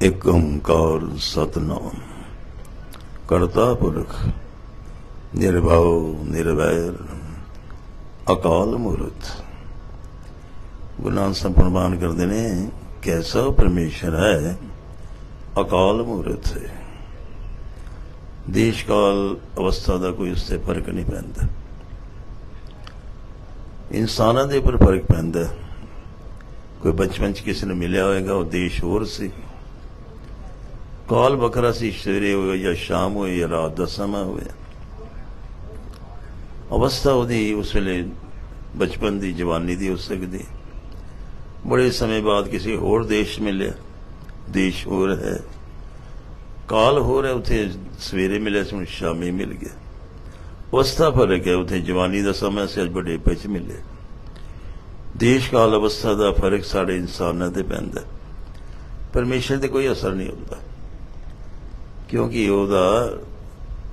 ਇੱਕ ਓੰਕਾਰ ਸਤਨਾਮ ਕਰਤਾ ਪੁਰਖ ਨਿਰਭਉ ਨਿਰਵੈਰ ਅਕਾਲ ਮੂਰਤ ਗੁਰੂ ਨਾਨਕ ਸਾਹਿਬ ਪ੍ਰਮਾਨ ਕਰਦੇ ਨੇ ਕੈਸਾ ਪਰਮੇਸ਼ਰ ਹੈ ਅਕਾਲ ਮੂਰਤ ਹੈ ਦੇਸ਼ ਕਾਲ ਅਵਸਥਾ ਦਾ ਕੋਈ ਉਸ ਤੇ ਫ਼ਰਕ ਨਹੀਂ ਪੈਂਦਾ ਇਨਸਾਨਾਂ ਦੇ ਉੱਪਰ ਫ਼ਰਕ ਪੈਂਦਾ ਹੈ। ਕੋਈ ਬਚਪਨ ਚ ਕਿਸੇ ਨੂੰ ਮਿਲਿਆ ਹੋਵੇਗਾ ਉਹ ਦੇਸ਼ ਹੋਰ ਸੀ ਕਾਲ ਵੱਖਰਾ ਸੀ, ਸਵੇਰੇ ਹੋਵੇ ਜਾਂ ਸ਼ਾਮ ਹੋਵੇ ਜਾਂ ਰਾਤ ਦਾ ਸਮਾਂ ਹੋਵੇ ਅਵਸਥਾ ਉਹਦੀ ਉਸ ਵੇਲੇ ਬਚਪਨ ਦੀ, ਜਵਾਨੀ ਦੀ ਹੋ ਸਕਦੀ। ਬੜੇ ਸਮੇਂ ਬਾਅਦ ਕਿਸੇ ਹੋਰ ਦੇਸ਼ ਮਿਲਿਆ। ਦੇਸ਼ ਹੋਰ ਹੈ। ਕਾਲ ਹੋਰ ਹੈ, ਉਥੇ ਸਵੇਰੇ ਮਿਲਿਆ ਸੀ, ਹੁਣ ਸ਼ਾਮੀ ਮਿਲ ਗਿਆ। ਅਵਸਥਾ ਫ਼ਰਕ ਹੈ, ਉਥੇ ਜਵਾਨੀ ਦਾ ਸਮਾਂ ਸੀ, ਅੱਜ ਬੜੇ ਵਿੱਚ ਮਿਲੇ ਦੇਸ਼ ਕਾਲ ਅਵਸਥਾ ਦਾ ਫ਼ਰਕ ਸਾਡੇ ਇਨਸਾਨਾਂ ਤੇ ਪੈਂਦਾ। ਹੈ। ਪਰਮੇਸ਼ਰ ਤੇ ਕੋਈ ਅਸਰ ਨਹੀਂ ਹੁੰਦਾ। ਕਿਉਂਕਿ ਉਹਦਾ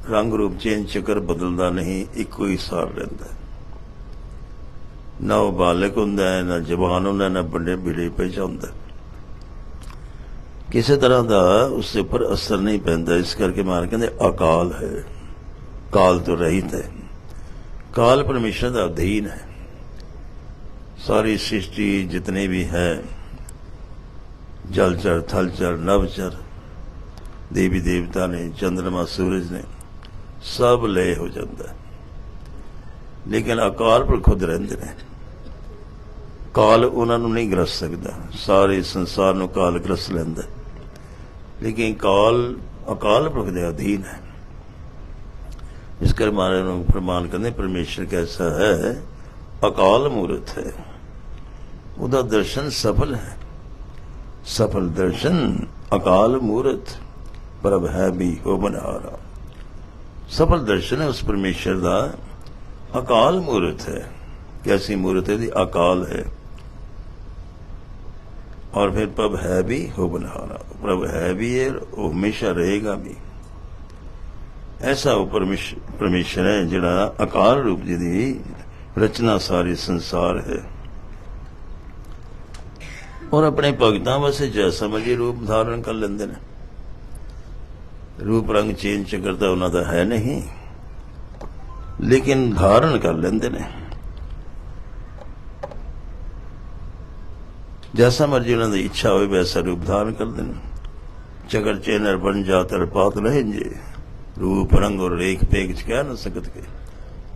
ਰੰਗ ਰੂਪ ਚੇਂਜ ਚੱਕਰ ਬਦਲਦਾ ਨਹੀਂ, ਇੱਕੋ ਹੀ ਸਾਰ ਰਹਿੰਦਾ। ਨਾ ਉਹ ਬਾਲਕ ਹੁੰਦਾ ਹੈ, ਨਾ ਜਵਾਨ ਹੁੰਦਾ, ਨਾ ਵੱਡੇ ਬਿੜੇ ਪਹੁੰਚਾਉਂਦਾ ਕਿਸੇ ਤਰ੍ਹਾਂ ਦਾ ਉਸ ਦੇ ਉੱਪਰ ਅਸਰ ਨਹੀਂ ਪੈਂਦਾ। ਇਸ ਕਰਕੇ ਮਾਰ ਕਹਿੰਦੇ ਅਕਾਲ ਹੈ। ਕਾਲ ਤੋਂ ਰਹਿਤ ਹੈ। ਕਾਲ ਪਰਮੇਸ਼ਰ ਦਾ ਅਧੀਨ ਹੈ। ਸਾਰੀ ਸ੍ਰਿਸ਼ਟੀ ਜਿਤਨੇ ਵੀ ਹੈ ਜਲਚਰ ਥਲਚਰ ਨਵਚਰ ਦੇਵੀ ਦੇਵਤਾ ਨੇ ਚੰ드ਰਮਾ ਸੂਰਜ ਨੇ, ਸਭ ਲੈ ਹੋ ਜਾਂਦਾ ਲੇਕਿਨ ਅਕਾਲ ਪਰ ਖੁਦ ਰਹਿੰਦੇ ਨੇ। ਕਾਲ ਉਹਨਾਂ ਨੂੰ ਨਹੀਂ ਗ੍ਰਸ ਸਕਦਾ। ਸਾਰੇ ਸੰਸਾਰ ਨੂੰ ਕਾਲ ਗ੍ਰਸ ਲੈਂਦਾ ਲੇਕਿਨ ਕਾਲ ਅਕਾਲ ਪੁਰਖ ਦੇ ਅਧੀਨ ਹੈ। ਇਸ ਕਰ ਮਾਰੇ ਨੂੰ ਪ੍ਰਮਾਨ ਕਰਦੇ, ਪਰਮੇਸ਼ਰ ਕੈਸਾ ਹੈ, ਅਕਾਲ ਮੂਰਤ ਹੈ। ਉਹਦਾ ਦਰਸ਼ਨ ਸਫਲ ਹੈ। ਸਫਲ ਦਰਸ਼ਨ ਅਕਾਲ ਮੂਰਤ। ਪ੍ਰਭ ਹੈ ਵੀ ਹੋ ਬਨਾਰਾ ਸਫਲ ਦਰਸ਼ਨ ਹੈ ਉਸ ਪਰਮੇਸ਼ਰ ਦਾ। ਅਕਾਲ ਮੂਰਤ ਹੈ। ਕੈਸੀ ਮੂਰਤ ਹੈ ਦੀ ਅਕਾਲ ਹੈ। ਔਰ ਫਿਰ ਪ੍ਰਭ ਹੈ ਵੀ ਹੋ ਬਨਾਰਾ ਪ੍ਰਭ ਹੈ ਵੀ ਹੈ, ਉਹ ਹਮੇਸ਼ਾ ਰਹੇਗਾ ਵੀ। ਐਸਾ ਉਹ ਪਰਮੇਸ਼ਰ ਹੈ ਜਿਹੜਾ ਅਕਾਲ ਰੂਪ ਜੀ ਦੀ ਰਚਨਾ ਸਾਰੇ ਸੰਸਾਰ ਹੈ। ਔਰ ਆਪਣੇ ਭਗਤਾਂ ਵਾਸਤੇ ਜੈਸਾ ਮਰਜ਼ੀ ਰੂਪ ਧਾਰਨ ਕਰ ਲੈਂਦੇ ਨੇ। रूप रंग चेंज करता होना तो है नहीं, लेकिन धारण कर लेंदे ने। जैसा मर्ज़ी उन्होंने इच्छा हो वैसा रूप धारण कर देने चकर चेनर बन जातर पात नहीं जे रूप रंग और रेख पेख कह न सकत के।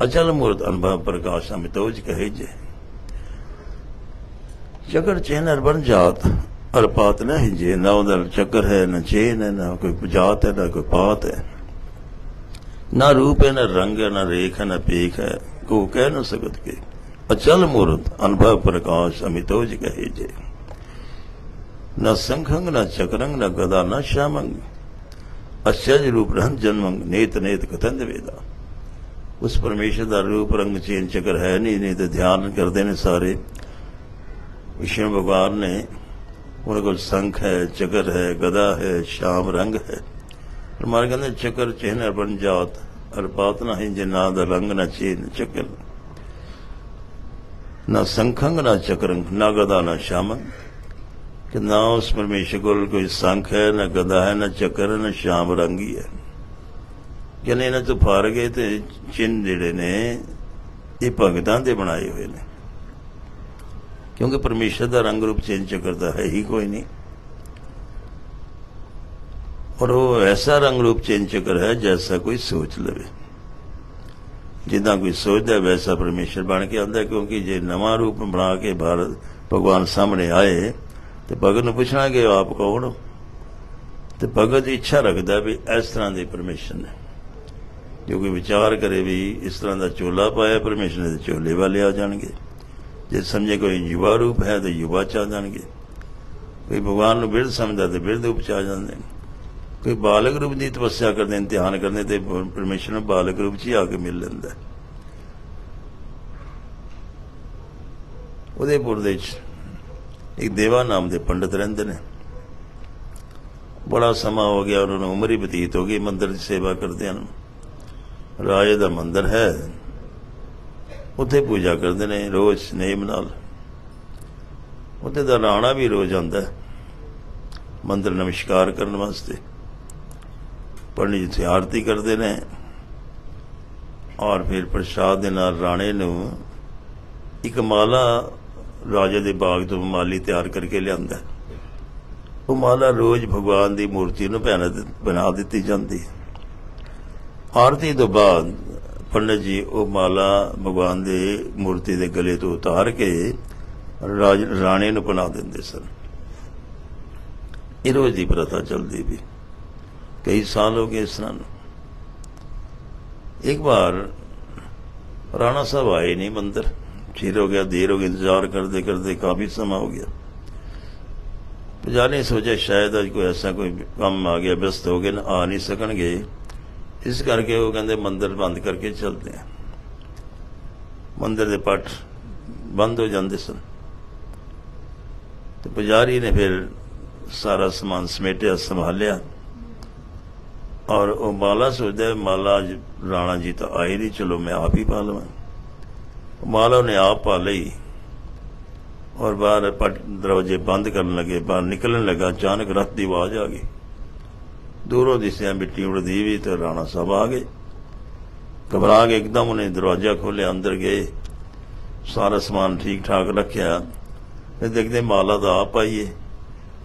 अचल मूर्त अनुभव प्रकाश अमितोज कहे जे। चकर चेनर बन जात और पात नहीं जे ना उधर चक्कर है ना चेन है ना कोई जात है ना कोई पात है ना रूप है ना रंग है ना रेख है ना पेख है को कह न सकत के अचल मूर्त अनुभव प्रकाश अमितोज कहे जे न संखंग न चक्रंग न गदा न श्यामंग अचज रूप रहन जन्मंग नेत नेत कथन वेदा उस परमेश्वर का रूप रंग चेन चक्र है नहीं नहीं तो ध्यान करते ने सारे विष्णु भगवान ने ਉਹਨਾਂ ਕੋਲ ਸੰਖ ਹੈ, ਚਕਰ ਹੈ, ਗਦਾ ਹੈ, ਸ਼ਾਮ ਰੰਗ ਹੈ। ਪਰਮਾਰ ਕਹਿੰਦੇ, ਚੱਕਰ ਚਿਹਨ ਬਣ ਜਾਤ। ਅਰਪਾਤ ਨਾ ਹੈ ਜਿਨਾ ਦਾ ਰੰਗ, ਨਾ ਚੇਨ, ਚੱਕਰ। ਨਾ ਸੰਖੰਗ, ਨਾ ਚੱਕਰੰਗ, ਨਾ ਗਦਾ, ਨਾ ਸ਼ਾਮੰ ਕਿ ਨਾ ਉਸ ਪਰਮੇਸ਼ਰ ਕੋਲ ਕੋਈ ਸੰਖ ਹੈ, ਨਾ ਗਦਾ ਹੈ, ਨਾ ਚੱਕਰ ਹੈ, ਨਾ ਸ਼ਾਮ ਰੰਗੀ ਹੈ। ਕਹਿੰਦੇ ਇਹਨਾਂ ਤੋਂ ਫਾਰਗੇ ਤੇ ਚਿੰਨ ਜਿਹੜੇ ਨੇ, ਇਹ ਭਗਤਾਂ ਦੇ ਬਣਾਏ ਹੋਏ ਨੇ। ਕਿਉਂਕਿ ਪਰਮੇਸ਼ਰ ਦਾ ਰੰਗ ਰੂਪ ਚੇਂਜ ਚੱਕਰ ਦਾ ਹੈ ਹੀ ਕੋਈ ਨਹੀਂ। ਔਰ ਉਹ ਐਸਾ ਰੰਗ ਰੂਪ ਚੇਂਜ ਚੱਕਰ ਹੈ ਜੈਸਾ ਕੋਈ ਸੋਚ ਲਵੇ। ਜਿੱਦਾਂ ਕੋਈ ਸੋਚਦਾ ਵੈਸਾ ਪਰਮੇਸ਼ਰ ਬਣ ਕੇ ਆਉਂਦਾ ਕਿਉਂਕਿ ਜੇ ਨਵਾਂ ਰੂਪ ਬਣਾ ਕੇ ਭਾਰਤ, ਭਗਵਾਨ ਸਾਹਮਣੇ ਆਏ, ਤੇ ਭਗਤ ਨੂੰ ਪੁੱਛਣਾ ਕਿ ਆਪ ਕੌਣ ਹੋ? ਤੇ ਭਗਤ ਇੱਛਾ ਰੱਖਦਾ ਵੀ ਇਸ ਤਰ੍ਹਾਂ ਦੇ ਪਰਮੇਸ਼ਰ ਨੇ। ਜੋ ਕੋਈ ਵਿਚਾਰ ਕਰੇ ਵੀ ਇਸ ਤਰ੍ਹਾਂ ਦਾ ਚੋਲਾ ਪਾਇਆ, ਪਰਮੇਸ਼ਰ ਦੇ ਚੋਲੇ ਵਾਲੇ ਆ ਜਾਣਗੇ। ਜੇ ਸਮਝੇ ਕੋਈ ਯੁਵਾ ਰੂਪ ਹੈ ਤਾਂ ਯੁਵਾ ਚ ਆ ਜਾਣਗੇ। ਕੋਈ ਭਗਵਾਨ ਨੂੰ ਬਿਰਧ ਸਮਝਦਾ ਤੇ ਬਿਰਧ ਰੂਪ ਚ ਆ ਜਾਂਦੇ ਨੇ। ਕੋਈ ਬਾਲਕ ਰੂਪ ਦੀ ਤਪੱਸਿਆ ਕਰਦੇ ਨੇ, ਧਿਆਨ ਕਰਦੇ ਤੇ ਪਰਮੇਸ਼ਰ ਨੂੰ ਬਾਲਕ ਰੂਪ ਚ ਹੀ ਆ ਕੇ ਮਿਲ ਲੈਂਦਾ ਹੈ। ਉਦੈਪੁਰ ਦੇ ਵਿੱਚ ਇੱਕ ਦੇਵਾ ਨਾਮ ਦੇ ਪੰਡਤ ਰਹਿੰਦੇ ਨੇ। ਬੜਾ ਸਮਾਂ ਹੋ ਗਿਆ, ਉਹਨਾਂ ਨੂੰ ਉਮਰ ਹੀ ਬਤੀਤ ਹੋ ਗਈ, ਮੰਦਰ ਦੀ ਸੇਵਾ ਕਰਦੇ ਹਨ। ਰਾਜੇ ਦਾ ਮੰਦਰ ਹੈ। ਉੱਥੇ ਪੂਜਾ ਕਰਦੇ ਨੇ ਰੋਜ਼ ਨੇਮ ਨਾਲ। ਉੱਥੇ ਦਾ ਰਾਣਾ ਵੀ ਰੋਜ਼ ਆਉਂਦਾ ਮੰਦਰ ਨਮਸਕਾਰ ਕਰਨ ਵਾਸਤੇ। ਪੰਡਿਤ ਜਿੱਥੇ ਆਰਤੀ ਕਰਦੇ ਨੇ, ਔਰ ਫਿਰ ਪ੍ਰਸ਼ਾਦ ਦੇ ਨਾਲ ਰਾਣੇ ਨੂੰ ਇੱਕ ਮਾਲਾ ਰਾਜੇ ਦੇ ਬਾਗ ਤੋਂ ਮਾਲੀ ਤਿਆਰ ਕਰਕੇ ਲਿਆਂਦਾ ਉਹ ਮਾਲਾ ਰੋਜ਼ ਭਗਵਾਨ ਦੀ ਮੂਰਤੀ ਨੂੰ ਪਹਿਨਾ ਬਣਾ ਦਿੱਤੀ ਜਾਂਦੀ ਆਰਤੀ ਤੋਂ ਬਾਅਦ ਪੰਡਤ ਜੀ, ਉਹ ਮਾਲਾ ਭਗਵਾਨ ਦੇ ਮੂਰਤੀ ਦੇ ਗਲੇ ਤੋਂ ਉਤਾਰ ਕੇ ਰਾਜ, ਰਾਣੇ ਨੂੰ ਬਣਾ ਦਿੰਦੇ ਸਨ। ਇਹ ਰੋਜ਼ ਦੀ ਪ੍ਰਥਾ ਚੱਲਦੀ ਵੀ। ਕਈ ਸਾਲ ਹੋ ਗਏ ਇਸ ਤਰ੍ਹਾਂ ਇੱਕ ਵਾਰ ਰਾਣਾ ਸਾਹਿਬ ਆਏ ਨਹੀਂ ਮੰਦਰ। ਚਿਰ ਹੋ ਗਿਆ, ਦੇਰ ਹੋ ਗਈ, ਇੰਤਜ਼ਾਰ ਕਰਦੇ ਕਰਦੇ ਕਾਫੀ ਸਮਾਂ ਹੋ ਗਿਆ। ਪੁਜਾਰੀ ਸੋਚਿਆ, ਸ਼ਾਇਦ ਅੱਜ ਕੋਈ ਐਸਾ ਕੋਈ ਕੰਮ ਆ ਗਿਆ, ਵਿਅਸਤ ਹੋ ਗਏ, ਨਾ ਆ ਨਹੀਂ ਸਕਣਗੇ। ਇਸ ਕਰਕੇ ਉਹ ਕਹਿੰਦੇ ਮੰਦਰ ਬੰਦ ਕਰਕੇ ਚਲਦੇ ਆ। ਮੰਦਰ ਦੇ ਪੱਟ ਬੰਦ ਹੋ ਜਾਂਦੇ ਸਨ। ਤੇ ਪੁਜਾਰੀ ਨੇ ਫਿਰ ਸਾਰਾ ਸਮਾਨ ਸਮੇਟਿਆ, ਸੰਭਾਲਿਆ। ਔਰ ਉਹ ਮਾਲਾ ਸੋਚਦਾ ਮਾਲਾ ਅੱਜ ਰਾਣਾ ਜੀ ਤਾਂ ਆਏ ਨਹੀਂ ਚਲੋ ਮੈਂ ਆਪ ਹੀ ਪਾ ਲਵਾਂ। ਮਾਲਾ ਨੇ ਆਪ ਪਾ ਲਈ ਔਰ ਬਾਹਰ ਪਟ ਦਰਵਾਜ਼ੇ ਬੰਦ ਕਰਨ ਲੱਗੇ, ਬਾਹਰ ਨਿਕਲਣ ਲੱਗਾ, ਅਚਾਨਕ ਰੱਤ ਦੀ ਆਵਾਜ਼ ਆ ਗਈ। ਦੂਰੋਂ ਦਿਸਿਆ ਮਿੱਟੀ ਉੜਦੀ ਵੀ ਤੇ ਰਾਣਾ ਸਾਹਿਬ ਆ ਗਏ। ਘਬਰਾ ਕੇ ਇੱਕਦਮ ਉਹਨੇ ਦਰਵਾਜ਼ਾ ਖੋਲ੍ਹਿਆ, ਅੰਦਰ ਗਏ। ਸਾਰਾ ਸਮਾਨ ਠੀਕ ਠਾਕ ਰੱਖਿਆ। ਫਿਰ ਦੇਖਦੇ ਮਾਲਾ ਦਾ ਆਪ ਆਈਏ।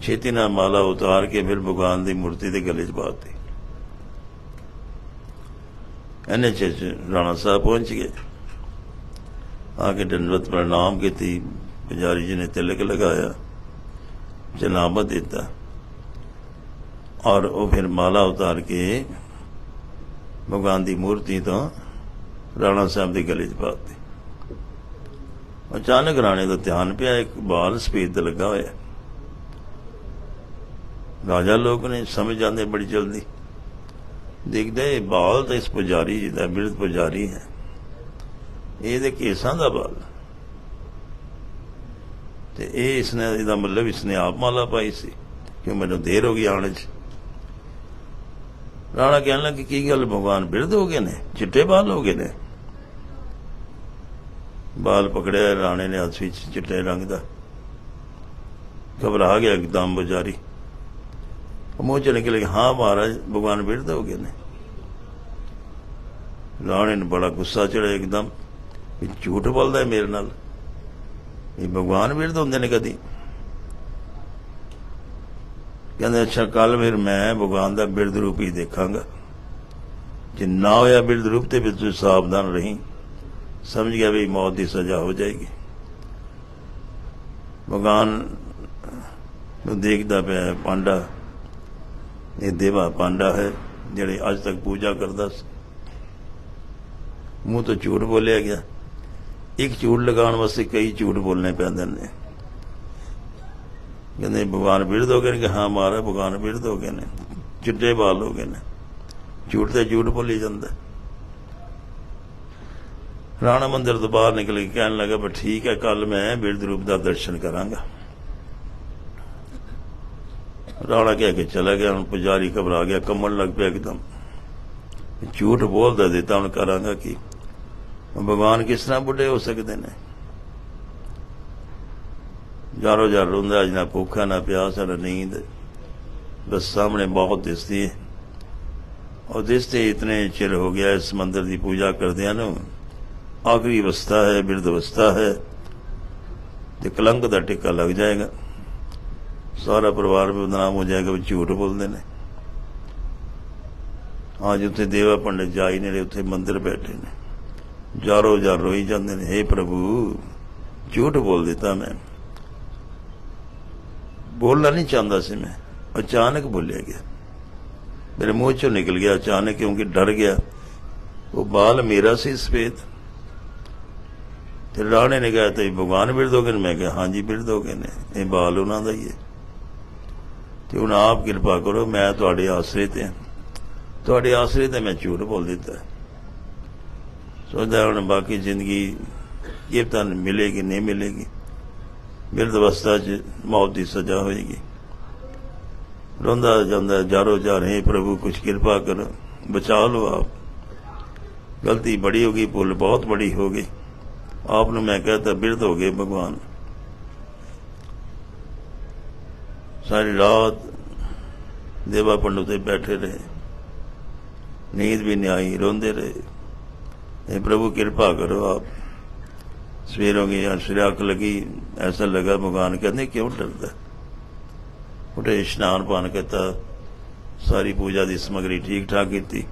ਛੇਤੀ ਨਾਲ ਮਾਲਾ ਉਤਾਰ ਕੇ ਫਿਰ ਭਗਵਾਨ ਦੀ ਮੂਰਤੀ ਦੇ ਗਲੇ 'ਚ ਪਾਤੀ ਇਹਨੇ ਚ ਚ ਰਾਣਾ ਸਾਹਿਬ ਪਹੁੰਚ ਗਏ। ਆ ਕੇ ਦੰਡਵਤ ਪ੍ਰਣਾਮ ਕੀਤੀ। ਪੁਜਾਰੀ ਜੀ ਨੇ ਤਿਲਕ ਲਗਾਇਆ। ਜਨਾਬਤ ਦਿੱਤਾ। ਔਰ ਉਹ ਫਿਰ ਮਾਲਾ ਉਤਾਰ ਕੇ ਭਗਵਾਨ ਦੀ ਮੂਰਤੀ ਤੋਂ ਰਾਣਾ ਸਾਹਿਬ ਦੇ ਗਲੇ 'ਚ ਪਾ ਪਾਤੀ ਅਚਾਨਕ ਰਾਣੇ ਦਾ ਧਿਆਨ ਪਿਆ, ਇੱਕ ਬਾਲ ਸਪੀਡ ਤੇ ਲੱਗਾ ਹੋਇਆ। ਰਾਜਾ ਲੋਕ ਨੇ ਸਮਝ ਜਾਂਦੇ ਬੜੀ ਜਲਦੀ। ਦੇਖਦੇ ਇਹ ਬਾਲ ਤਾਂ ਇਸ ਪੁਜਾਰੀ ਜੀ ਦਾ, ਬਿਰਧ ਪੁਜਾਰੀ ਹੈ। ਇਹਦੇ ਕੇਸਾਂ ਦਾ ਬਾਲ। ਤੇ ਇਹ ਇਸਨੇ, ਇਹਦਾ ਮਤਲਬ ਇਸਨੇ ਆਪ ਮਾਲਾ ਪਾਈ ਸੀ। ਕਿ ਮੈਨੂੰ ਦੇਰ ਹੋ ਗਈ ਆਉਣ 'ਚ? ਰਾਣਾ ਕਹਿਣ ਲੱਗਾ, ਕਿ ਕੀ ਗੱਲ ਭਗਵਾਨ ਬਿਰਧ ਹੋ ਗਏ ਨੇ? ਚਿੱਟੇ ਬਾਲ ਹੋ ਗਏ ਨੇ। ਬਾਲ ਪਕੜਿਆ, ਰਾਣੇ ਨੇ ਹੱਥ ਵਿੱਚ ਚਿੱਟੇ ਰੰਗ ਦਾ। ਘਬਰਾ ਗਿਆ ਇੱਕਦਮ ਪੁਜਾਰੀ ਉਹ ਮੂੰਹ ਚ ਨਿਕਲ ਹਾਂ ਮਹਾਰਾਜ, ਭਗਵਾਨ ਬਿਰਧ ਹੋ ਗਏ ਨੇ। ਰਾਣੇ ਨੂੰ ਬੜਾ ਗੁੱਸਾ ਚੜਿਆ ਇੱਕਦਮ ਇਹ ਝੂਠ ਬੋਲਦਾ ਮੇਰੇ ਨਾਲ। ਇਹ ਭਗਵਾਨ ਬਿਰਧ ਹੁੰਦੇ ਨੇ ਕਦੀ। ਕਹਿੰਦੇ, ਅੱਛਾ ਕੱਲ ਫਿਰ ਮੈਂ ਭਗਵਾਨ ਦਾ ਬਿਰਦ ਰੂਪ ਹੀ ਦੇਖਾਂਗਾ। ਜੇ ਨਾ ਹੋਇਆ ਬਿਰਦ ਰੂਪ ਤੇ ਵੀ ਤੂੰ ਸਾਵਧਾਨ ਰਹੀਂ। ਸਮਝ ਗਿਆ ਵੀ ਮੌਤ ਦੀ ਸਜ਼ਾ ਹੋ ਜਾਏਗੀ। ਭਗਵਾਨ ਨੂੰ ਦੇਖਦਾ ਪਿਆ ਪਾਂਡਾ। ਇਹ ਦੇਵਾ ਪਾਂਡਾ ਹੈ, ਜਿਹੜੇ ਅੱਜ ਤੱਕ ਪੂਜਾ ਕਰਦਾ ਸੀ। ਮੂੰਹ ਤੋਂ ਝੂਠ ਬੋਲਿਆ ਗਿਆ। ਇੱਕ ਝੂਠ ਲਗਾਉਣ ਵਾਸਤੇ ਕਈ ਝੂਠ ਬੋਲਣੇ ਪੈਂਦੇ ਨੇ। ਕਹਿੰਦੇ ਭਗਵਾਨ ਬਿਰਧ ਹੋ ਗਏ ਨੇ ਕਿ ਹਾਂ ਮਾਰਾ ਭਗਵਾਨ ਬਿਰਧ ਹੋ ਗਏ ਨੇ, ਚਿੱਟੇ ਬਾਲ ਹੋ ਗਏ ਨੇ। ਝੂਠ ਤੇ ਝੂਠ ਬੋਲੀ ਜਾਂਦਾ। ਰਾਣਾ ਮੰਦਿਰ ਤੋਂ ਬਾਹਰ ਨਿਕਲ ਕੇ ਕਹਿਣ ਲੱਗਾ ਪਰ ਠੀਕ ਹੈ ਕੱਲ ਮੈਂ ਬਿਰਧ ਰੂਪ ਦਾ ਦਰਸ਼ਨ ਕਰਾਂਗਾ। ਰਾਣਾ ਕਹਿ ਕੇ ਚਲਾ ਗਿਆ, ਹੁਣ ਪੁਜਾਰੀ ਘਬਰਾ ਗਿਆ, ਕੰਮਣ ਲੱਗ ਪਿਆ ਇੱਕਦਮ। ਝੂਠ ਬੋਲਦਾ ਦਿੱਤਾ, ਹੁਣ ਕਰਾਂਗਾ ਕੀ? ਭਗਵਾਨ ਕਿਸ ਤਰ੍ਹਾਂ ਬੁੱਢੇ ਹੋ ਸਕਦੇ ਨੇ? ਜਾਰੋ ਜਾਰ ਰੋਂਦਾ ਅੱਜ ਨਾ ਭੁੱਖਾ ਨਾ ਪਿਆਸ, ਨਾ ਨੀਂਦ, ਬਸ ਸਾਹਮਣੇ ਬਹੁਤ ਦਿਸਦੀ ਹੈ। ਔਰ ਦਿਸਤੇ ਇਤਨੇ ਚਿਰ ਹੋ ਗਿਆ ਇਸ ਮੰਦਰ ਦੀ ਪੂਜਾ ਕਰਦਿਆਂ ਨੂੰ। ਆਖਰੀ ਅਵਸਥਾ ਹੈ, ਬਿਰਧ ਅਵਸਥਾ ਹੈ। ਤੇ ਕਲੰਕ ਦਾ ਟਿੱਕਾ ਲੱਗ ਜਾਏਗਾ। ਸਾਰਾ ਪਰਿਵਾਰ ਬਦਨਾਮ ਹੋ ਜਾਏਗਾ ਵੀ ਝੂਠ ਬੋਲਦੇ ਨੇ। ਅੱਜ ਉੱਥੇ ਦੇਵਾ ਪੰਡਿਤ ਜਾਈ ਨੇੜੇ ਉੱਥੇ ਮੰਦਿਰ ਬੈਠੇ ਨੇ। ਜਾਰੋ ਜਾਰ ਰੋਈ ਜਾਂਦੇ ਨੇ हे ਪ੍ਰਭੂ, ਝੂਠ ਬੋਲ ਦਿੱਤਾ ਮੈਂ। ਬੋਲਣਾ ਨਹੀਂ ਚਾਹੁੰਦਾ ਸੀ ਮੈਂ ਅਚਾਨਕ ਬੋਲਿਆ ਗਿਆ ਮੇਰੇ ਮੂੰਹ ਚੋਂ ਨਿਕਲ ਗਿਆ ਅਚਾਨਕ ਕਿਉਂਕਿ ਡਰ ਗਿਆ ਉਹ ਬਾਲ ਮੇਰਾ ਸੀ ਸਫੇਦ ਤੇ ਰਾਣੇ ਨੇ ਕਿਹਾ ਤੇ ਭਗਵਾਨ ਬਿਰਦੋਗੇ ਨੇ ਮੈਂ ਕਿਹਾ ਹਾਂਜੀ ਬਿਰਦੋਗੇ ਨੇ ਇਹ ਬਾਲ ਉਹਨਾਂ ਦਾ ਹੀ ਹੈ ਤੇ ਹੁਣ ਆਪ ਕਿਰਪਾ ਕਰੋ ਮੈਂ ਤੁਹਾਡੇ ਆਸਰੇ ਤੇ ਹਾਂ। ਤੁਹਾਡੇ ਆਸਰੇ ਤੇ ਮੈਂ ਝੂਠ ਬੋਲ ਦਿੱਤਾ ਸੋਚਦਾ ਹੁਣ ਬਾਕੀ ਜ਼ਿੰਦਗੀ ਇਹ ਤਾਂ ਮਿਲੇਗੀ ਨਹੀਂ ਮਿਲੇਗੀ ਬਿਰਧ ਅਵਸਥਾ 'ਚ ਮੌਤ ਦੀ ਸਜ਼ਾ ਹੋਏਗੀ। ਰੋਂਦਾ ਜਾਂਦਾ ਜਾਰੋ ਜਾ ਰਹੇ ਪ੍ਰਭੂ, ਕੁਛ ਕਿਰਪਾ ਕਰ, ਬਚਾ ਲਓ ਆਪ। ਗਲਤੀ ਬੜੀ ਹੋ ਗਈ, ਭੁੱਲ ਬਹੁਤ ਬੜੀ ਹੋ ਗਈ। ਆਪ ਨੂੰ ਮੈਂ ਕਹਤਾ, ਬਿਰਧ ਹੋ ਗਏ ਭਗਵਾਨ। ਸਾਰੀ ਰਾਤ ਦੇਵਾ ਪੰਡਤ ਤੇ ਬੈਠੇ ਰਹੇ। ਨੀਂਦ ਵੀ ਨਹੀਂ ਆਈ, ਰੋਂਦੇ ਰਹੇ। ਇਹ ਪ੍ਰਭੂ, ਕਿਰਪਾ ਕਰੋ ਆਪ। सवेर हो गई और अख लगी ऐसा लगा भगवान कहते क्यों डरता उठे स्नान पान किया सारी पूजा की समग्री ठीक ठाक की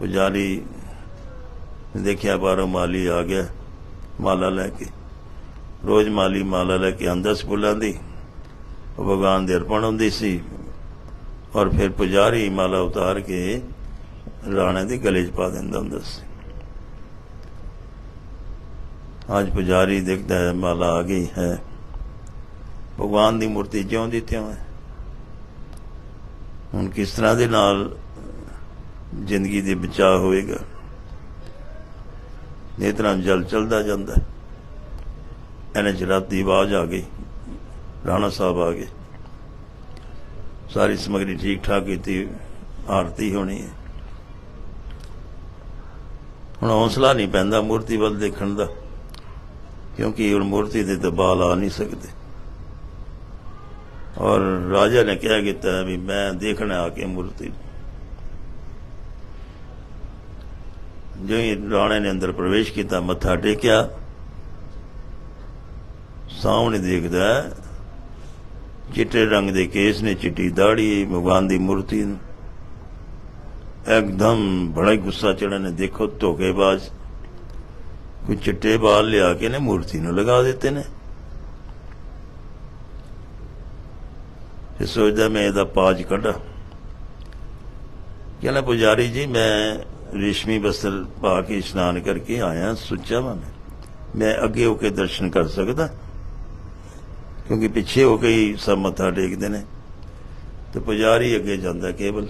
पुजारी देखिया बाहरों माली आ गया माला लैके रोज माली माला लैके आंदा स्कूलों की भगवान दे अर्पण होंगी सी और फिर पुजारी माला उतार के ਰਾਣੇ ਦੇ ਗਲੇ 'ਚ ਪਾ ਦਿੰਦਾ ਹੁੰਦਾ ਸੀ ਅੱਜ ਪੁਜਾਰੀ ਦੇਖਦਾ ਹੈ, ਮਾਲਾ ਆ ਗਈ ਹੈ। ਭਗਵਾਨ ਦੀ ਮੂਰਤੀ ਜਿਉਂਦੀ ਤਿਉਂ ਹੈ। ਹੁਣ ਕਿਸ ਤਰ੍ਹਾਂ ਦੇ ਨਾਲ ਜ਼ਿੰਦਗੀ ਦੇ ਬਚਾਅ ਹੋਏਗਾ ਇਹ ਤਰ੍ਹਾਂ ਜਲ ਚਲਦਾ ਜਾਂਦਾ ਇਹਨੇ ਚ ਰਾਤੀ ਆਵਾਜ਼ ਆ ਗਈ। ਰਾਣਾ ਸਾਹਿਬ ਆ ਗਏ। ਸਾਰੀ ਸਮਗਰੀ ਠੀਕ ਠਾਕ ਕੀਤੀ, ਆਰਤੀ ਹੋਣੀ ਹੈ। ਹੁਣ ਹੌਸਲਾ ਨਹੀਂ ਪੈਂਦਾ ਮੂਰਤੀ ਵੱਲ ਦੇਖਣ ਦਾ। ਕਿਉਂਕਿ ਹੁਣ ਮੂਰਤੀ ਦੇ ਤੇ ਬਾਲ ਆ ਨਹੀਂ ਸਕਦੇ। ਔਰ ਰਾਜਾ ਨੇ ਕਿਹਾ ਕੀਤਾ ਵੀ ਮੈਂ ਦੇਖਣਾ ਆ ਕੇ ਮੂਰਤੀ ਜੋ ਹੀ ਰਾਣੇ ਨੇ ਅੰਦਰ ਪ੍ਰਵੇਸ਼ ਕੀਤਾ, ਮੱਥਾ ਟੇਕਿਆ, ਸਾਹਮਣੇ ਦੇਖਦਾ ਚਿੱਟੇ ਰੰਗ ਦੇ ਕੇਸ ਨੇ, ਚਿੱਟੀ ਦਾੜੀ ਭਗਵਾਨ ਦੀ ਮੂਰਤੀ ਨੂੰ। ਇੱਕਦਮ ਬੜਾ ਗੁੱਸਾ ਚੜ੍ਹਨ ਨੇ, ਦੇਖੋ ਧੋਖੇਬਾਜ਼। ਕੋਈ ਚਿੱਟੇ ਬਾਲ ਲਿਆ ਕੇ ਨੇ, ਮੂਰਤੀ ਨੂੰ ਲਗਾ ਦਿੱਤੇ ਨੇ। ਇਹ ਸੋਚਦਾ ਮੈਂ ਇਹਦਾ ਪਾਜ ਕੱਢਾਂ। ਕਹਿੰਦਾ, ਪੁਜਾਰੀ ਜੀ, ਮੈਂ ਰੇਸ਼ਮੀ ਬਸਤਰ ਪਾ ਕੇ ਇਸ਼ਨਾਨ ਕਰਕੇ ਆਇਆ, ਸੁੱਚਾ ਵਾਂ ਮੈਂ। ਅੱਗੇ ਹੋ ਕੇ ਦਰਸ਼ਨ ਕਰ ਸਕਦਾ, ਕਿਉਂਕਿ ਪਿੱਛੇ ਹੋ ਕੇ ਹੀ ਸਭ ਮੱਥਾ ਟੇਕਦੇ ਨੇ। ਤੇ ਪੁਜਾਰੀ ਅੱਗੇ ਜਾਂਦਾ ਕੇਵਲ।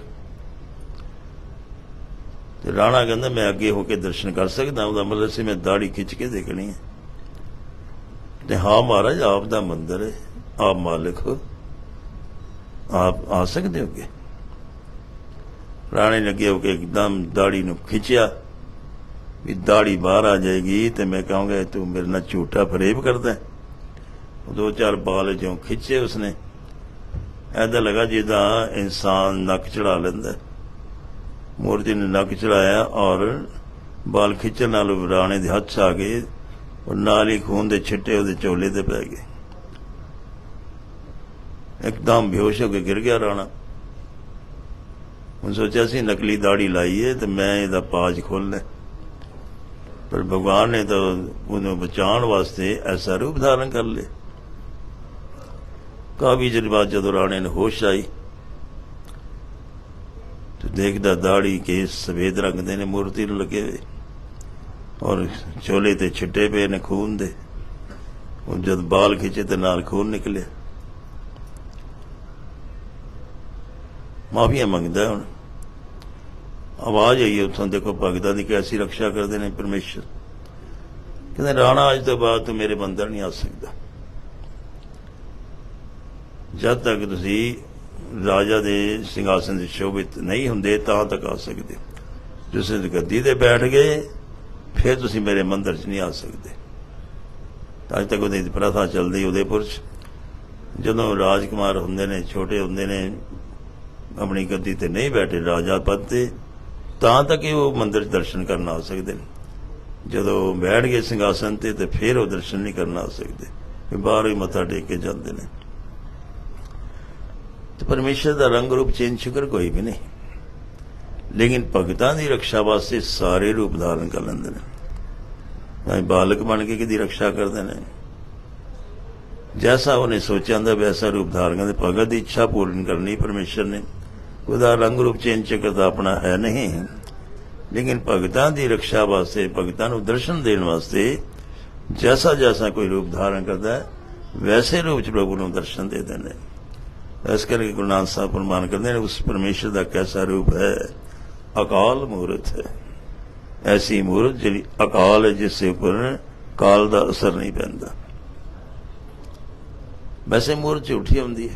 ਤੇ ਰਾਣਾ ਕਹਿੰਦਾ, ਮੈਂ ਅੱਗੇ ਹੋ ਕੇ ਦਰਸ਼ਨ ਕਰ ਸਕਦਾ ਉਹਦਾ ਮਤਲਬ ਸੀ, ਮੈਂ ਦਾੜੀ ਖਿੱਚ ਕੇ ਦੇਖਣੀ ਹੈ। ਤੇ ਹਾਂ ਮਹਾਰਾਜ, ਆਪ ਦਾ ਮੰਦਰ ਹੈ, ਆਪ ਮਾਲਕ ਹੋ। ਆਪ ਆ ਸਕਦੇ ਹੋ ਕਿ ਰਾਣੇ ਲੱਗੇ ਹੋ ਕੇ ਇੱਕਦਮ ਦਾੜੀ ਨੂੰ ਖਿੱਚਿਆ ਵੀ ਦਾੜੀ ਬਾਹਰ ਆ ਜਾਏਗੀ ਤੇ ਮੈਂ ਕਹਾਂਗਾ, ਤੂੰ ਮੇਰੇ ਨਾਲ ਝੂਠਾ ਫਰੇਬ ਕਰਦਾ ਦੋ ਚਾਰ ਬਾਲ ਜਿਉਂ ਖਿੱਚੇ ਉਸਨੇ। ਐਦਾ ਲਗਾ ਜਿੱਦਾਂ ਇਨਸਾਨ ਨੱਕ ਚੜਾ ਲੈਂਦਾ ਹੈ। ਮੂਰਤੀ ਨੇ ਨੱਕ ਚੜਾਇਆ ਔਰ ਬਾਲ ਖਿੱਚਣ ਨਾਲ ਰਾਣੇ ਦੇ ਹੱਥ ਆ ਗਏ। ਔਰ ਨਾਲ ਹੀ ਖੂਨ ਦੇ ਛਿੱਟੇ ਉਹਦੇ ਚੋਲੇ ਤੇ ਪੈ ਗਏ। ਇੱਕਦਮ ਬੇਹੋਸ਼ ਹੋ ਕੇ ਗਿਰ ਗਿਆ ਰਾਣਾ। ਹੁਣ ਸੋਚਿਆ ਸੀ ਨਕਲੀ ਦਾੜੀ ਲਾਈ ਹੈ ਤੇ ਮੈਂ ਇਹਦਾ ਪਾਜ ਖੋਲ ਲੈ ਪਰ ਭਗਵਾਨ ਨੇ ਤਾਂ ਉਹਨੂੰ ਬਚਾਉਣ ਵਾਸਤੇ ਐਸਾ ਰੂਪ ਧਾਰਨ ਕਰ ਲਿਆ। ਕਾਫੀ ਚਿਰ ਬਾਅਦ ਜਦੋਂ ਰਾਣੇ ਨੂੰ ਹੋਸ਼ ਆਈ ਤੇ ਦੇਖਦਾ ਦਾੜੀ ਕੇਸ ਸਫੇਦ ਰੰਗ ਦੇ ਨੇ, ਮੂਰਤੀ ਨੂੰ ਲੱਗੇ ਹੋਏ। ਔਰ ਚੋਲੇ ਤੇ ਛਿੱਟੇ ਪਏ ਨੇ ਖੂਨ ਦੇ। ਉਹ ਜਦ ਬਾਲ ਖਿੱਚੇ ਤੇ ਨਾਲ ਖੂਨ ਨਿਕਲਿਆ। ਮਾਫੀਆਂ ਮੰਗਦਾ ਹੁਣ। ਆਵਾਜ਼ ਆਈ ਉੱਥੋਂ, ਦੇਖੋ ਭਗਤਾਂ ਦੀ ਕੈਸੀ ਰੱਖਿਆ ਕਰਦੇ ਨੇ ਪਰਮੇਸ਼ਰ। ਕਹਿੰਦੇ, ਰਾਣਾ, ਅੱਜ ਤੋਂ ਬਾਅਦ ਤੂੰ ਮੇਰੇ ਬੰਦਰ ਨਹੀਂ ਆ ਸਕਦਾ। ਜਦ ਤੱਕ ਤੁਸੀਂ ਰਾਜਾ ਦੇ ਸਿੰਘਾਸਨ ਦੇ ਸ਼ੋਭਿਤ ਨਹੀਂ ਹੁੰਦੇ ਤਾਂ ਤੱਕ ਆ ਸਕਦੇ। ਤੁਸੀਂ ਗੱਦੀ ਤੇ ਬੈਠ ਗਏ, ਫਿਰ ਤੁਸੀਂ ਮੇਰੇ ਮੰਦਰ 'ਚ ਨਹੀਂ ਆ ਸਕਦੇ। ਅੱਜ ਤੱਕ ਉਹਦੀ ਪ੍ਰਥਾ ਚੱਲਦੀ ਉਦੇਪੁਰ 'ਚ। ਜਦੋਂ ਰਾਜਕੁਮਾਰ ਹੁੰਦੇ ਨੇ, ਛੋਟੇ ਹੁੰਦੇ ਨੇ, ਆਪਣੀ ਗੱਦੀ ਤੇ ਨਹੀਂ ਬੈਠੇ ਰਾਜਾ ਪਦ ਤੇ, ਤਾਂ ਤੱਕ ਹੀ ਉਹ ਮੰਦਰ 'ਚ ਦਰਸ਼ਨ ਕਰਨ ਆ ਸਕਦੇ ਨੇ। ਜਦੋਂ ਬੈਠ ਗਏ ਸਿੰਘਾਸਨ ਤੇ ਤੇ ਫਿਰ ਉਹ ਦਰਸ਼ਨ ਨਹੀਂ ਕਰਨ ਆ ਸਕਦੇ। ਬਾਹਰ ਹੀ ਮੱਥਾ ਟੇਕ ਕੇ ਜਾਂਦੇ ਨੇ। ਤੇ ਪਰਮੇਸ਼ਰ ਦਾ ਰੰਗ ਰੂਪ ਚੇਂਜ ਸ਼ੁਕਰ ਕੋਈ ਵੀ ਨਹੀਂ। ਲੇਕਿਨ ਭਗਤਾਂ ਦੀ ਰੱਖਿਆ ਵਾਸਤੇ ਸਾਰੇ ਰੂਪ ਧਾਰਨ ਕਰ ਲੈਂਦੇ ਨੇ। ਭਾਵੇਂ ਬਾਲਕ ਬਣ ਕੇ ਕਿਦੀ ਰੱਖਿਆ ਕਰਦੇ ਨੇ। ਜੈਸਾ ਉਹਨੇ ਸੋਚਿਆ ਹੁੰਦਾ, ਵੈਸਾ ਰੂਪ ਧਾਰਨ ਕਰਦੇ। ਭਗਤ ਦੀ ਇੱਛਾ ਪੂਰਨ ਕਰਨੀ ਪਰਮੇਸ਼ਰ ਨੇ। ਉਹਦਾ ਰੰਗ ਰੂਪ ਚੇਂਜ ਕਰਦਾ ਆਪਣਾ ਹੈ ਨਹੀਂ। ਲੇਕਿਨ ਭਗਤਾਂ ਦੀ ਰੱਖਿਆ ਵਾਸਤੇ, ਭਗਤਾਂ ਨੂੰ ਦਰਸ਼ਨ ਦੇਣ ਵਾਸਤੇ ਜੈਸਾ ਜੈਸਾ ਕੋਈ ਰੂਪ ਧਾਰਨ ਕਰਦਾ ਹੈ ਵੈਸੇ ਰੂਪ ਚ ਪ੍ਰਭੂ ਨੂੰ ਦਰਸ਼ਨ ਦੇ ਦਿੰਦੇ ਨੇ। ਇਸ ਕਰਕੇ ਗੁਰੂ ਨਾਨਕ ਸਾਹਿਬ ਪ੍ਰਮਾਨ ਕਰਦੇ ਨੇ, ਉਸ ਪਰਮੇਸ਼ਰ ਦਾ ਕੈਸਾ ਰੂਪ ਹੈ? ਅਕਾਲ ਮੂਰਤ ਹੈ। ਐਸੀ ਮੂਰਤ ਜਿਹੜੀ ਅਕਾਲ ਹੈ, ਜਿਸ ਦੇ ਉੱਪਰ ਕਾਲ ਦਾ ਅਸਰ ਨਹੀਂ ਪੈਂਦਾ। ਵੈਸੇ ਮੂਰਤ ਝੂਠੀ ਹੁੰਦੀ ਹੈ,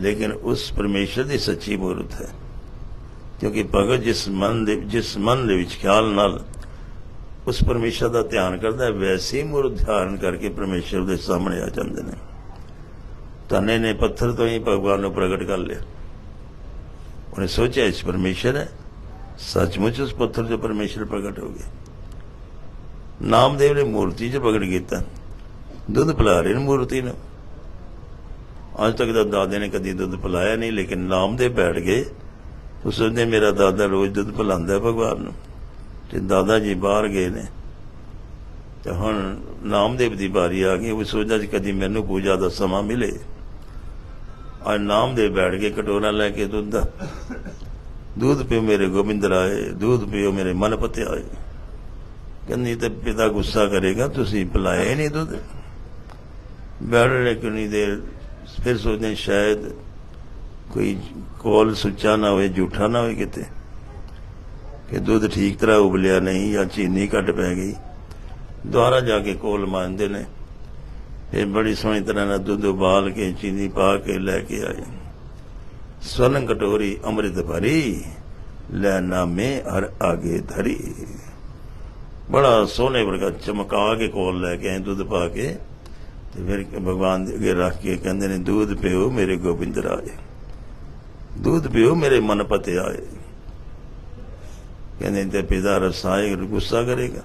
ਲੇਕਿਨ ਉਸ ਪਰਮੇਸ਼ਰ ਦੀ ਸੱਚੀ ਮੂਰਤ ਹੈ। ਕਿਉਂਕਿ ਭਗਤ ਜਿਸ ਮਨ ਦੇ, ਜਿਸ ਮਨ ਦੇ ਵਿੱਚ ਖਿਆਲ ਨਾਲ ਉਸ ਪਰਮੇਸ਼ਰ ਦਾ ਧਿਆਨ ਕਰਦਾ ਹੈ, ਵੈਸੀ ਮੂਰਤ ਧਿਆਨ ਕਰਕੇ ਪਰਮੇਸ਼ਰ ਦੇ ਸਾਹਮਣੇ ਆ ਜਾਂਦੇ ਨੇ। ਤਾਨੇ ਨੇ ਪੱਥਰ ਤੋਂ ਹੀ ਭਗਵਾਨ ਨੂੰ ਪ੍ਰਗਟ ਕਰ ਲਿਆ। ਉਹਨੇ ਸੋਚਿਆ ਇਸ ਪਰਮੇਸ਼ਰ ਹੈ। ਸੱਚਮੁੱਚ ਉਸ ਪੱਥਰ 'ਚ ਪਰਮੇਸ਼ਰ ਪ੍ਰਗਟ ਹੋ ਗਿਆ। ਨਾਮਦੇਵ ਨੇ ਮੂਰਤੀ 'ਚ ਪ੍ਰਗਟ ਕੀਤਾ। ਦੁੱਧ ਪਿਲਾ ਰਹੇ ਨੇ ਮੂਰਤੀ ਨੂੰ। ਅੱਜ ਤੱਕ ਦਾ ਦਾਦੇ ਨੇ ਕਦੀ ਦੁੱਧ ਪਿਲਾਇਆ ਨਹੀਂ, ਲੇਕਿਨ ਨਾਮਦੇਵ ਬੈਠ ਗਏ। ਉਹ ਸੋਚਦੇ, ਮੇਰਾ ਦਾਦਾ ਰੋਜ਼ ਦੁੱਧ ਪਿਲਾਉਂਦਾ ਭਗਵਾਨ ਨੂੰ। ਤੇ ਦਾਦਾ ਜੀ ਬਾਹਰ ਗਏ ਨੇ। ਤੇ ਹੁਣ ਨਾਮਦੇਵ ਦੀ ਵਾਰੀ ਆ ਗਈ। ਉਹ ਸੋਚਦਾ ਸੀ, ਕਦੀ ਮੈਨੂੰ ਪੂਜਾ ਦਾ ਸਮਾਂ ਮਿਲੇ। ਅੱਜ ਨਾਮਦੇਵ ਬੈਠ ਕੇ ਕਟੋਰਾ ਲੈ ਕੇ ਦੁੱਧ ਦਾ। ਦੁੱਧ ਪਿਓ ਮੇਰੇ ਗੋਬਿੰਦ ਰਾਏ, ਦੁੱਧ ਪਿਓ ਮੇਰੇ ਮਨ ਪਤਿਆਏ। ਕਹਿੰਦੀ ਤੇ ਪਿਤਾ ਗੁੱਸਾ ਕਰੇਗਾ, ਤੁਸੀਂ ਪਿਲਾਏ ਨਹੀਂ ਦੁੱਧ। ਬੈਠ ਰਹੇ ਕਿੰਨੀ ਦੇਰ, ਫਿਰ ਸੋਚਦੇ ਸ਼ਾਇਦ ਕੋਈ ਕੋਲ ਸੁੱਚਾ ਨਾ ਹੋਵੇ, ਝੂਠਾ ਨਾ ਹੋਵੇ ਕਿਤੇ। ਕਿ ਦੁੱਧ ਠੀਕ ਤਰ੍ਹਾਂ ਉਬਲਿਆ ਨਹੀਂ ਜਾਂ ਚੀਨੀ ਘੱਟ ਪੈ ਗਈ। ਦੁਆਰਾ ਜਾ ਕੇ ਕੋਲ ਮੰਨਦੇ ਨੇ। ਫਿਰ ਬੜੀ ਸੋਹਣੀ ਤਰ੍ਹਾਂ ਨਾਲ ਦੁੱਧ ਉਬਾਲ ਕੇ, ਚੀਨੀ ਪਾ ਕੇ ਲੈ ਕੇ ਆਏ। ਸਵਰਨ ਕਟੋਰੀ ਅੰਮ੍ਰਿਤ ਭਰੀ, ਲੈ ਨਾਮੇ ਹਰ ਆਗੇ ਧਰੀ। ਬੜਾ ਸੋਹਣੇ ਵਰਗਾ ਚਮਕਾ ਕੇ ਕੋਲ ਲੈ ਕੇ ਆਏ ਦੁੱਧ ਪਾ ਕੇ। ਤੇ ਫਿਰ ਭਗਵਾਨ ਦੇ ਅੱਗੇ ਰੱਖ ਕੇ ਕਹਿੰਦੇ ਨੇ, ਦੁੱਧ ਪਿਓ ਮੇਰੇ ਗੋਬਿੰਦ ਰਾਏ। ਦੁੱਧ ਪਿਓ ਮੇਰੇ ਮਨ ਪਤੇ ਆਏ। ਕਹਿੰਦੇ ਤੇ ਪਿਤਾ ਰਸਾਏ ਗੁੱਸਾ ਕਰੇਗਾ।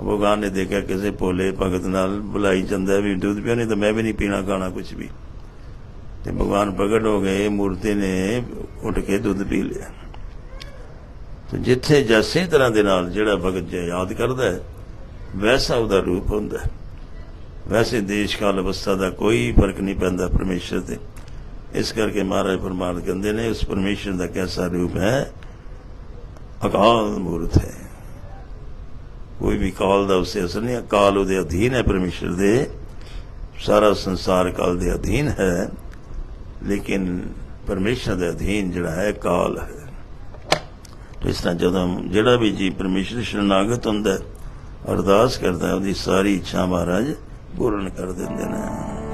ਭਗਵਾਨ ਨੇ ਦੇਖਿਆ ਕਿਸੇ ਭੋਲੇ ਭਗਤ ਨਾਲ ਬੁਲਾਈ ਜਾਂਦਾ ਵੀ ਦੁੱਧ ਪਿਓ, ਨਹੀਂ ਤਾਂ ਮੈਂ ਵੀ ਨਹੀਂ ਪੀਣਾ, ਖਾਣਾ ਕੁਝ ਵੀ। ਤੇ ਭਗਵਾਨ ਪ੍ਰਗਟ ਹੋ ਗਏ, ਮੂਰਤੀ ਨੇ ਉੱਠ ਕੇ ਦੁੱਧ ਪੀ ਲਿਆ। ਤੇ ਜਿੱਥੇ ਜੈਸੇ ਤਰ੍ਹਾਂ ਦੇ ਨਾਲ ਜਿਹੜਾ ਭਗਤ ਜੇ ਯਾਦ ਕਰਦਾ ਹੈ, ਵੈਸਾ ਉਹਦਾ ਰੂਪ ਹੁੰਦਾ ਹੈ। ਵੈਸੇ ਦੇਸ਼ ਕਾਲ ਅਵਸਥਾ ਦਾ ਕੋਈ ਫ਼ਰਕ ਨਹੀਂ ਪੈਂਦਾ ਪਰਮੇਸ਼ਰ ਤੇ। ਇਸ ਕਰਕੇ ਮਹਾਰਾਜ ਫਰਮਾਨ ਕਹਿੰਦੇ ਨੇ, ਉਸ ਪਰਮੇਸ਼ਰ ਦਾ ਕੈਸਾ ਰੂਪ ਹੈ? ਅਕਾਲ ਮੂਰਤ ਹੈ। ਕੋਈ ਵੀ ਕਾਲ ਦਾ ਉਸੇ ਅਸਰ ਨਹੀਂ ਕਾਲ ਉਹਦੇ ਅਧੀਨ ਹੈ ਪਰਮੇਸ਼ਰ ਦੇ। ਸਾਰਾ ਸੰਸਾਰ ਕਾਲ ਦੇ ਅਧੀਨ ਹੈ। ਲੇਕਿਨ ਪਰਮੇਸ਼ਰ ਦੇ ਅਧੀਨ ਜਿਹੜਾ ਹੈ, ਕਾਲ ਹੈ। ਇਸ ਤਰ੍ਹਾਂ ਜਦੋਂ ਜਿਹੜਾ ਵੀ ਜੀ ਪਰਮੇਸ਼ਰ ਸ਼ਰਨਾਗਤ ਹੁੰਦਾ ਅਰਦਾਸ ਕਰਦਾ ਉਹਦੀ ਸਾਰੀ ਇੱਛਾ ਮਹਾਰਾਜ ਪੂਰਨ ਕਰ ਦਿੰਦੇ ਨੇ।